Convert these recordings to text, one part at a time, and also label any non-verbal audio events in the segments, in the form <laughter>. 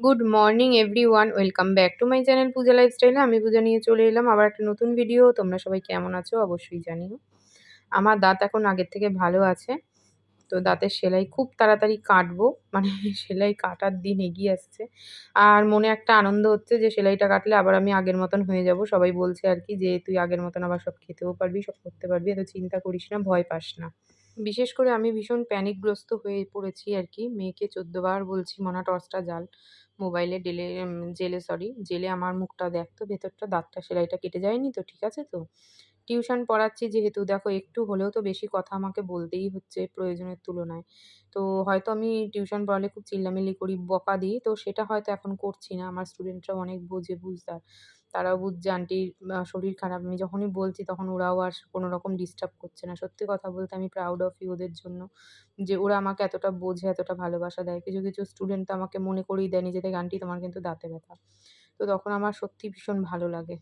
Good morning everyone welcome back to my channel Puja লাইফস্টাইলে আমি পূজা নিয়ে চলে এলাম আবার একটা নতুন ভিডিও তোমরা সবাই কেমন আছো? অবশ্যই জানিও। আমার দাঁত এখন আগের থেকে ভালো আছে। তো দাঁতের সেলাই খুব তাড়াতাড়ি কাটবো। মানে <laughs> সেলাই কাটার দিন এগিয়ে আসছে। আর মনে একটা আনন্দ হচ্ছে যে সেলাইটা কাটলে আবার আমি আগের মতন হয়ে যাব। সবাই বলছে আর কি যে তুই আগের মতন আবার সব খেতেও পারবি, সব করতে পারবি। এত চিন্তা করিস না, ভয় পাস না। বিশেষ করে আমি ভীষণ প্যানিকগ্রস্ত হয়ে পড়েছি আর কি। মেয়েকে চোদ্দবার বলছি, মনা, টর্চটা জাল মোবাইলে ডেলে জেলে, সরি, জেলে আমার মুখটা দেখ তো, ভেতরটা দাঁতটা সেলাইটা কেটে যায়নি তো, ঠিক আছে তো? টিউশন পড়াচ্ছি যেহেতু, দেখো একটু হলেও তো বেশি কথা আমাকে বলতেই হচ্ছে প্রয়োজনের তুলনায়। তো হয়তো আমি টিউশন পড়ালে খুব চিল্লামিল্লি করি, বকা দিই, তো সেটা হয়তো এখন করছি না। আমার স্টুডেন্টরা অনেক বোঝে, বুঝদার। তারাও বুঝছে আন্টির শরীর খারাপ। আমি যখনই বলছি তখন ওরাও আর কোনো রকম ডিস্টার্ব করছে না। সত্যি কথা বলতে আমি প্রাউড অফ ইউ ওদের জন্য, যে ওরা আমাকে এতটা বোঝে, এতটা ভালোবাসা দেয়। কিছু কিছু স্টুডেন্ট তো আমাকে মনে করেই দেয় নিজে থেকে আন্টি তোমার কিন্তু দাঁতে ব্যথা। তো তখন আমার সত্যি ভীষণ ভালো লাগে।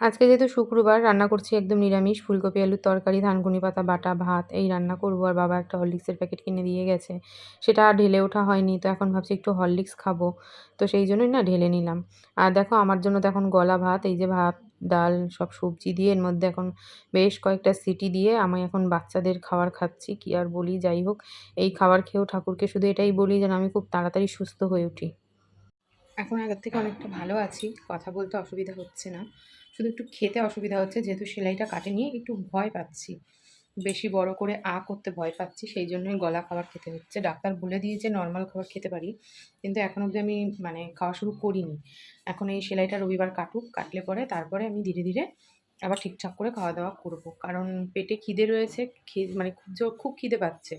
আজকে যেহেতু শুক্রবার, রান্না করছি একদম নিরামিষ, ফুলকপি, আলুর তরকারি ধানকুনি পাতা, বাটা, ভাত, এই রান্না করব। আর বাবা একটা হরলিক্সের প্যাকেট কিনে দিয়ে গেছে। সেটা আর ঢেলে ওঠা হয়নি, তো এখন ভাবছি একটু হরলিক্স খাব। তো সেই জন্যই না ঢেলে নিলাম। আর দেখো, আমার জন্য তো এখন গলা ভাত, এই যে ভাত, ডাল, সব সবজি দিয়ে এর মধ্যে এখন বেশ কয়েকটা সিটি দিয়ে আমি এখন বাচ্চাদের খাবার খাচ্ছি, কি আর বলি, যাই হোক। এই খাবার খেয়েও ঠাকুরকে শুধু এটাই বলি যেন আমি খুব তাড়াতাড়ি সুস্থ হয়ে উঠি। এখন আগের থেকে অনেকটা ভালো আছি। কথা বলতে অসুবিধা হচ্ছে না। শুধু একটু খেতে অসুবিধা হচ্ছে, যেহেতু সেলাইটা কাটে নিয়ে একটু ভয় পাচ্ছি। বেশি বড় করে আ করতে ভয় পাচ্ছি, সেই জন্যই গলা খাবার খেতে হচ্ছে। ডাক্তার বলে দিয়েছে নর্মাল খাবার খেতে পারি। কিন্তু এখন অবধি আমি মানে খাওয়া শুরু করিনি। এখন এই সেলাইটা রবিবার কাটুক, কাটলে পরে তারপরে আমি ধীরে ধীরে আবার ঠিকঠাক করে খাওয়া দাওয়া করব। কারণ পেটে খিদে রয়েছে মানে খুব খুব খিদে পাচ্ছে।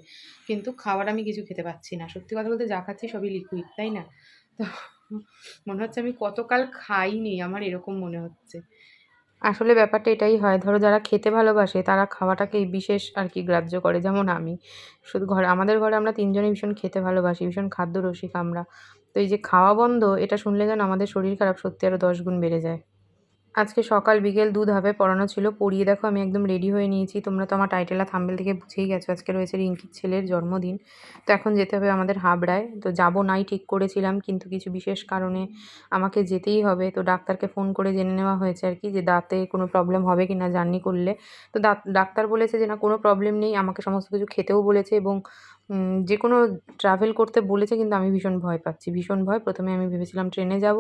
কিন্তু খাবার আমি কিছু খেতে পাচ্ছি না। সত্যি কথা বলতে যা খাচ্ছি সবই লিকুইড তাই না? তো মনে হচ্ছে আমি কতকাল খাইনি, আমার এরকম মনে হচ্ছে। আসলে ব্যাপারটা এটাই হয়, ধরো যারা খেতে ভালোবাসে তারা খাওয়াটাকে বিশেষ আর কি গ্রাহ্য করে, যেমন আমি। শুধু ঘরে, আমাদের ঘরে আমরা তিনজনে ভীষণ খেতে ভালোবাসি, ভীষণ খাদ্য রসিক আমরা। তো এই যে খাওয়া বন্ধ, এটা শুনলে যেন আমাদের শরীর খারাপ সত্যি আরও দশ গুণ বেড়ে যায়। আজকে সকাল বিকেল দুধাপে পড়ানো ছিল, পড়িয়ে দেখো, আমি একদম রেডি হয়ে নিয়েছি। তোমরা তো আমার টাইটেল আর থাম্বেল থেকে বুঝেই গেছো, আজকে রয়েছে রিঙ্কির ছেলের জন্মদিন। তো এখন যেতে হবে আমাদের হাবড়ায়। তো যাব নাই, ঠিক করেছিলাম, কিন্তু কিছু বিশেষ কারণে আমাকে যেতেই হবে। তো ডাক্তারকে ফোন করে জেনে নেওয়া হয়েছে আর কি, যে দাঁতে কোনো প্রবলেম হবে কি না জার্নি করলে। তো ডাক্তার বলেছে যে না, কোনো প্রবলেম নেই, আমাকে সমস্ত কিছু খেতেও বলেছে এবং যে কোনো ট্রাভেল করতে বলেছে কিন্তু আমি ভীষণ ভয় পাচ্ছি। ভীষণ ভয়। প্রথমে আমি ভেবেছিলাম ট্রেনে যাব।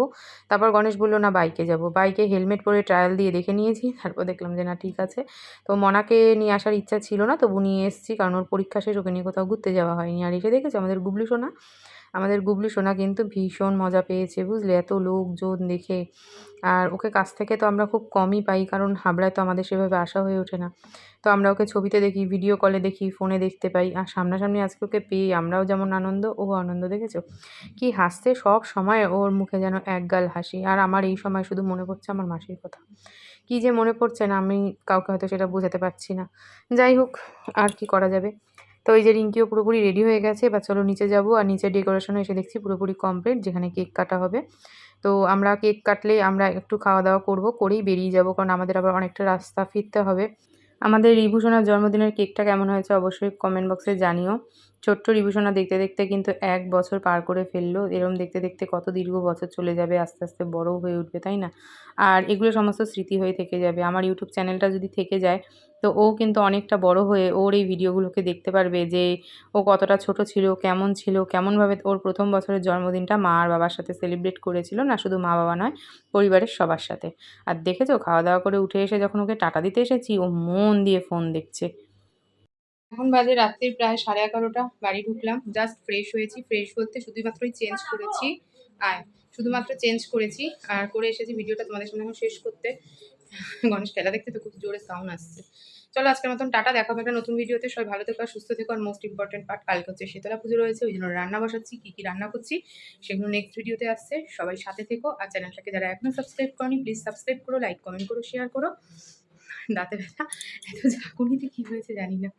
তারপর গণেশ বলল, না বাইকে যাব। বাইকে হেলমেট পরে ট্রায়াল দিয়ে দেখে নিয়েছি। তারপর দেখলাম যে, না, ঠিক আছে। তো মনাকে নিয়ে আসার ইচ্ছা ছিল না, তবু নিয়ে এসেছি। কারণ ওর পরীক্ষা শেষ, ওকে নিয়ে কোথাও ঘুরতে যাওয়া হয়নি। আর এসে দেখেছি আমাদের গুবলু সোনা। আমাদের গুবলু সোনা কিন্তু ভীষণ মজা পেয়েছে, বুঝলে? এত লোকজন দেখে। আর ওকে কাছ থেকে তো আমরা খুব কমই পাই, কারণ হাবড়ায় তো আমাদের সেভাবে আসা হয়ে ওঠে না। তো আমরা ওকে ছবিতে দেখি, ভিডিও কলে দেখি, ফোনে দেখতে পাই। আর সামনাসামনি আজকে ওকে পেয়ে আমরাও যেমন আনন্দ, ও আনন্দ, দেখেছ? কি হাসতে সব সময় ওর মুখে যেন একগাল হাসি। আর আমার এই সময় শুধু মনে পড়ছে আমার মাসির কথা। কি যে মনে পড়ছে না, আমি কাউকে হয়তো সেটা বোঝাতে পারছি না। যাই হোক, আর কি করা যাবে? তো এই যে রিঙ্কিও পুরোপুরি রেডি হয়ে গেছে। বা চলো নিচে যাব আর নিচে ডেকোরেশনও এসে দেখছি পুরোপুরি কমপ্লিট যেখানে কেক কাটা হবে। তো আমরা কেক কাটলে আমরা একটু খাওয়া দাওয়া করব, করেই বেরিয়ে যাব, কারণ আমাদের আবার অনেকটা রাস্তা ফিরতে হবে। আমাদের রিভূষণার জন্মদিনের কেকটা কেমন হয়েছে অবশ্যই কমেন্ট বক্সে জানিও। ছোট্ট রিভূষণা দেখতে দেখতে কিন্তু এক বছর পার করে ফেলল। এরম দেখতে দেখতে কত দীর্ঘ বছর চলে যাবে, আস্তে আস্তে বড় হয়ে উঠবে, তাই না? আর এগুলো সমস্ত স্মৃতি হয়ে থেকে যাবে। আমার ইউটিউব চ্যানেলটা যদি থেকে যায়, তো ও কিন্তু অনেকটা বড় হয়ে ওর এই ভিডিওগুলোকে দেখতে পারবে যে ও কতটা ছোট ছিল, কেমন ছিল, কেমনভাবে ওর প্রথম বছরের জন্মদিনটা মা আর বাবার সাথে সেলিব্রেট করেছিল, না শুধু মা বাবা নয়, পরিবারের সবার সাথে। আর দেখেছ, খাওয়া দাওয়া করে উঠে এসে যখন ওকে টাটা দিতে এসেছি, ও মন দিয়ে ফোন দেখছে। এখন বাজে রাত্রির প্রায় সাড়ে এগারোটা, বাড়ি ঢুকলাম। জাস্ট ফ্রেশ হয়েছি ফ্রেশ বলতে শুধুমাত্রই চেঞ্জ করেছি। আয় শুধুমাত্র চেঞ্জ করেছি, আর করে এসেছি ভিডিওটা তোমাদের সামনে এখন শেষ করতে। গণেশ খেলা দেখতে তো খুব জোরে সাউন্ড আসছে। চলো আজকের মতন টাটা দেখাবো একটা নতুন ভিডিওতে। সবাই ভালো থেকো আর সুস্থ থেকো। আর মোস্ট ইম্পর্টেন্ট পার্ট কালকে হচ্ছে শীতলা পুজো রয়েছে, ওই জন্য রান্না বসাচ্ছি, কী কী রান্না করছি সেগুলো নেক্সট ভিডিওতে আসছে। সবাই সাথে থেকো। আর চ্যানেলটাকে যারা এখনও সাবস্ক্রাইব করনি প্লিজ সাবস্ক্রাইব করো লাইক কমেন্ট করো শেয়ার করো। দাঁতে ব্যথা। এত ঝাঁকুনিতে কী হয়েছে জানি না।